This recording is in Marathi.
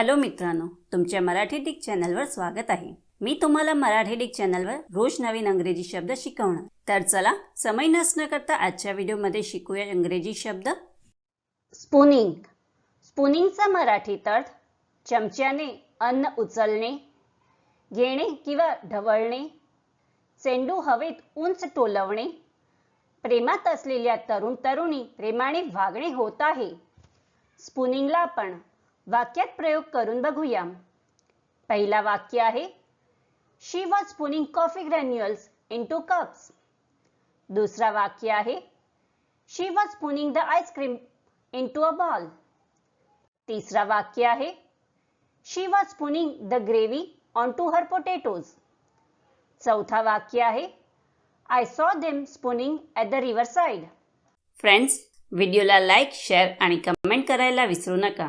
हॅलो मित्रांनो तुमच्या मराठी डिक चॅनलवर स्वागत आहे. मी तुम्हाला मराठी डिक चॅनलवर रोज नवीन अंग्रेजी शब्द शिकवणार. तर चला समय नसणं करता आजच्या व्हिडिओमध्ये शिकूया इंग्रजी शब्द. स्पूनिंग. स्पूनिंगचा मराठीत अर्थ चमच्याने अन्न उचलणे घेणे किंवा ढवळणे चेंडू हवेत उंच टोलवणे प्रेमात असलेल्या तरुण तरुणी प्रेमाने वागणे होत आहे. स्पूनिंगला आपण वाक्यात प्रयोग करून बघूया. पहिला वाक्य आहे she was spooning coffee granules into cups दुसरा वाक्य आहे she was spooning the ice cream into a bowl तिसरा वाक्य आहे she was spooning the gravy onto her potatoes चौथा वाक्य आहे I saw them spooning at the riverside friends व्हिडिओला लाईक शेअर आणि कमेंट करायला विसरू नका.